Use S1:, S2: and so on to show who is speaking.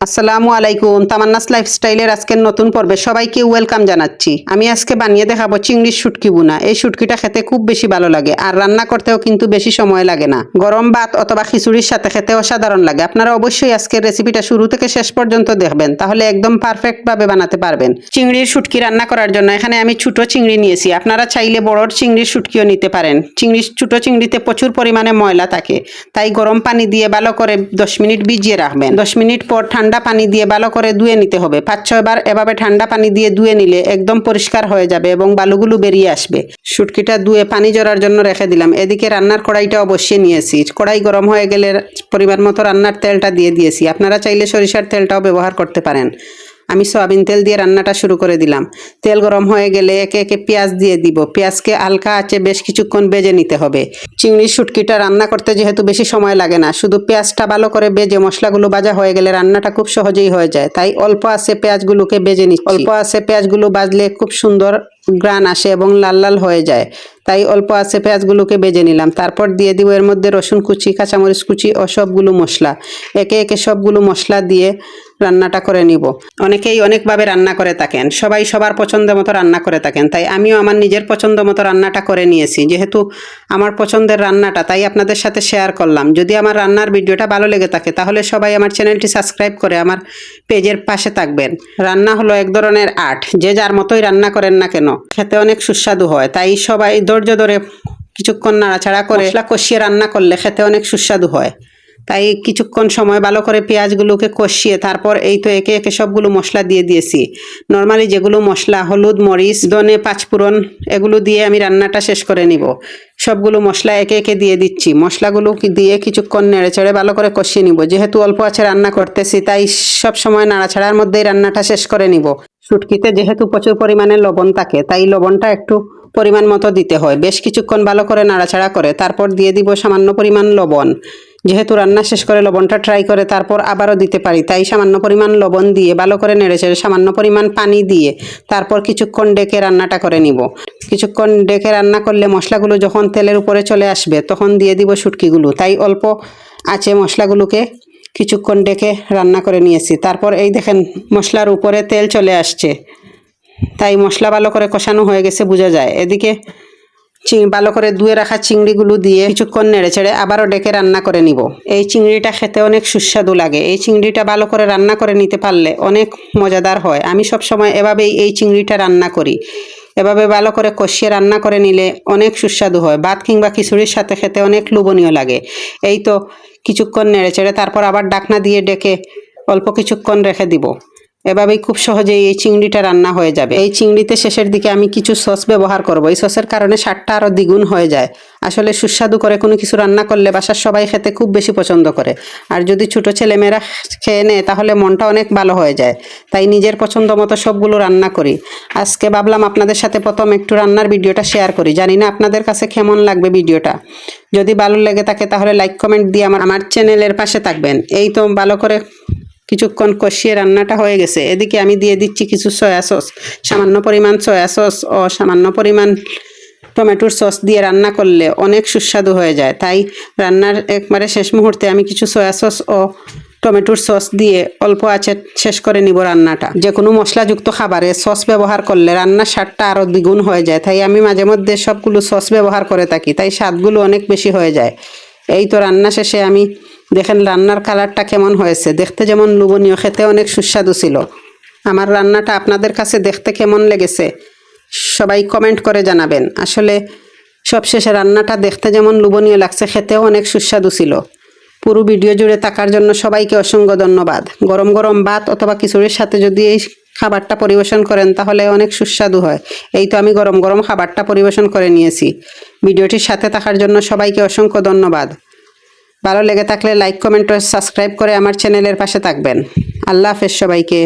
S1: আসসালামু আলাইকুম, তামান্নাস লাইফস্টাইলের আজকের নতুন পর্বে সবাইকে ওয়েলকাম জানাচ্ছি। আমি আজকে বানিয়ে দেখাবো চিংড়ির শুটকি বুনা। এই শুটকিটা খেতে খুব বেশি ভালো লাগে আর রান্না করতেও কিন্তু বেশি সময় লাগে না। গরম ভাত অথবা খিচুড়ির সাথে খেতে অসাধারণ লাগে। আপনারা অবশ্যই আজকের রেসিপিটা শুরু থেকে শেষ পর্যন্ত দেখবেন, তাহলে একদম পারফেক্ট ভাবে বানাতে পারবেন। চিংড়ির শুটকি রান্না করার জন্য এখানে আমি ছোট চিংড়ি নিয়েছি। আপনারা চাইলে বড় চিংড়ির শুটকিও নিতে পারেন। চিংড়ি, ছোট চিংড়িতে প্রচুর পরিমাণে ময়লা থাকে, তাই গরম পানি দিয়ে ভালো করে দশ মিনিট ভিজিয়ে রাখবেন। দশ মিনিট পর ঠান্ডা পানি দিয়ে ভালো করে ধুয়ে নিতে হবে। পাঁচ ছয়বার এভাবে ঠান্ডা পানি দিয়ে ধুয়ে নিলে একদম পরিষ্কার হয়ে যাবে এবং বালুগুলো বেরিয়ে আসবে। শুটকিটা ধুয়ে পানি জড়ার জন্য রেখে দিলাম। এদিকে রান্নার কড়াইটা অবশ্যই নিয়েছি। কড়াই গরম হয়ে গেলে পরিমাণ মতো রান্নার তেলটা দিয়ে দিয়েছি। আপনারা চাইলে সরিষার তেলটাও ব্যবহার করতে পারেন। আমি সয়াবিন তেল দিয়ে রান্নাটা শুরু করে দিলাম। তেল গরম হয়ে গেলে একে একে পেঁয়াজ দিয়ে দিব। পেঁয়াজকে হালকা আছে বেশ কিছুক্ষণ বেজে নিতে হবে। চিংড়ির শুটকিটা রান্না করতে যেহেতু বেশি সময় লাগে না, শুধু পেঁয়াজটা ভালো করে বেজে মশলাগুলো বাজা হয়ে গেলে রান্নাটা খুব সহজেই হয়ে যায়। তাই অল্প আছে পেঁয়াজগুলোকে বেজে নিচ্ছি। অল্প আছে পেঁয়াজগুলো বাজলে খুব সুন্দর গ্রান আসে এবং লাল লাল হয়ে যায়। তাই অল্প আছে পেঁয়াজগুলোকে বেজে নিলাম। তারপর দিয়ে দিব এর মধ্যে রসুন কুচি, কাঁচামরিচ কুচি ও সবগুলো মশলা। একে একে সবগুলো মশলা দিয়ে রান্নাটা করে নিব। অনেকেই অনেকভাবে রান্না করে থাকেন। সবাই সবার পছন্দ মতো রান্না করে থাকেন। তাই আমিও আমার নিজের পছন্দ মতো রান্নাটা করে নিয়েছি। যেহেতু আমার পছন্দের রান্নাটা, তাই আপনাদের সাথে শেয়ার করলাম। যদি আমার রান্নার ভিডিওটা ভালো লেগে থাকে, তাহলে সবাই আমার চ্যানেলটি সাবস্ক্রাইব করে আমার পেজের পাশে থাকবেন। রান্না হলো এক ধরনের আর্ট। যে যার মতোই রান্না করেন না কেন খেতে অনেক সুস্বাদু হয়। তাই সবাই ধৈর্য ধরে কিছুক্ষণ নাড়াচাড়া করে মশলা কষিয়ে রান্না করলে খেতে অনেক সুস্বাদু হয়। তাই কিছুক্ষণ সময় ভালো করে পেঁয়াজগুলোকে কষিয়ে তারপর এই তো একে একে সবগুলো মশলা দিয়ে দিয়েছি। নর্মালি যেগুলো মশলা, হলুদ, মরিচ, ধনে, পাঁচফোড়ন, এগুলো দিয়ে আমি রান্নাটা শেষ করে নিব। সবগুলো মশলা একে একে দিয়ে দিচ্ছি। মশলাগুলো দিয়ে কিছুক্ষণ নেড়ে চেড়ে ভালো করে কষিয়ে নিব। যেহেতু অল্প আছে রান্না করতেছি, তাই সব সময় নাড়াছাড়ার মধ্যেই রান্নাটা শেষ করে নিব। শুটকিতে যেহেতু প্রচুর পরিমাণে লবণ থাকে, তাই লবণটা একটু পরিমাণ মতো দিতে হয়। বেশ কিছুক্ষণ ভালো করে নাড়াচাড়া করে, তারপর দিয়ে দিব সামান্য পরিমাণ লবণ। যেহেতু রান্না শেষ করে লবণটা ট্রাই করে, তারপর আবারও দিতে পারি, তাই সামান্য পরিমাণ লবণ দিয়ে ভালো করে নেড়েচেড়ে সামান্য পরিমাণ পানি দিয়ে তারপর কিছুক্ষণ ডেকে রান্নাটা করে নিব। কিছুক্ষণ ডেকে রান্না করলে মশলাগুলো যখন তেলের উপরে চলে আসবে, তখন দিয়ে দিব শুটকিগুলো তাই অল্প আছে মশলাগুলোকে কিছুক্ষণ ডেকে রান্না করে নিয়েছি। তারপর এই দেখেন, মশলার উপরে তেল চলে আসছে। তাই মশলা ভালো করে কষানো হয়ে গেছে, বোঝা যায়। এদিকে ভালো করে ধুয়ে রাখা চিংড়িগুলো দিয়ে কিছুক্ষণ নেড়ে ছেড়ে আবারও ডেকে রান্না করে নিব। এই চিংড়িটা খেতে অনেক সুস্বাদু লাগে। এই চিংড়িটা ভালো করে রান্না করে নিতে পারলে অনেক মজাদার হয়। আমি সব সময় এভাবেই এই চিংড়িটা রান্না করি। এভাবে ভালো করে কষিয়ে রান্না করে নিলে অনেক সুস্বাদু হয়। ভাত কিংবা খিচুড়ির সাথে খেতে অনেক লোভনীয় লাগে। এই তো কিছুক্ষণ নেড়ে চেড়ে তারপর আবার ডাকনা দিয়ে ডেকে অল্প কিছুক্ষণ রেখে দিব। এভাবেই খুব সহজেই এই চিংড়িটা রান্না হয়ে যাবে। এই চিংড়িতে শেষের দিকে আমি কিছু সস ব্যবহার করব। এই সসের কারণে স্বাদটা আরও দ্বিগুণ হয়ে যায়। আসলে সুস্বাদু করে কোনো কিছু রান্না করলে বাসার সবাই খেতে খুব বেশি পছন্দ করে। আর যদি ছোটো ছেলেমেয়েরা খেয়ে নেয়, তাহলে মনটা অনেক ভালো হয়ে যায়। তাই নিজের পছন্দ মতো সবগুলো রান্না করি। আজকে ভাবলাম আপনাদের সাথে প্রথম একটু রান্নার ভিডিওটা শেয়ার করি। জানি না আপনাদের কাছে কেমন লাগবে ভিডিওটা। যদি ভালো লেগে থাকে, তাহলে লাইক কমেন্ট দিয়ে আমার আমার চ্যানেলের পাশে থাকবেন। এই তো ভালো করে কিছুক্ষণ কষিয়ে রান্নাটা হয়ে গেছে। এদিকে আমি দিয়ে দিচ্ছি কিছু সয়া সস সামান্য পরিমাণ সয়া সস ও সামান্য পরিমাণ টমেটোর সস দিয়ে রান্না করলে অনেক সুস্বাদু হয়ে যায়। তাই রান্নার একবারে শেষ মুহূর্তে আমি কিছু সয়া সস ও টমেটোর সস দিয়ে অল্প আছে শেষ করে নিব রান্নাটা। যে কোনো মশলাযুক্ত খাবারে সস ব্যবহার করলে রান্নার স্বাদটা আরও দ্বিগুণ হয়ে যায়। তাই আমি মাঝে মধ্যে সবগুলো সস ব্যবহার করে থাকি, তাই স্বাদগুলো অনেক বেশি হয়ে যায়। এই তো রান্না শেষে আমি দেখেন রান্নার কালারটা কেমন হয়েছে। দেখতে যেমন লোভনীয়, খেতে অনেক সুস্বাদু ছিল। আমার রান্নাটা আপনাদের কাছে দেখতে কেমন লেগেছে, সবাই কমেন্ট করে জানাবেন। আসলে সবশেষে রান্নাটা দেখতে যেমন লুবনীয় লাগছে, খেতেও অনেক সুস্বাদু ছিল। পুরো ভিডিও জুড়ে থাকার জন্য সবাইকে অসংখ্য ধন্যবাদ। গরম গরম ভাত অথবা খিচুড়ির সাথে যদি এই খাবারটা পরিবেশন করেন, তাহলে অনেক সুস্বাদু হয়। এই তো আমি গরম গরম খাবারটা পরিবেশন করে নিয়েছি। ভিডিওটির সাথে থাকার জন্য সবাইকে অসংখ্য ধন্যবাদ। ভালো লেগে থাকলে লাইক কমেন্ট ও সাবস্ক্রাইব করে আমার চ্যানেলের পাশে থাকবেন। আল্লাহ হাফেজ সবাইকে।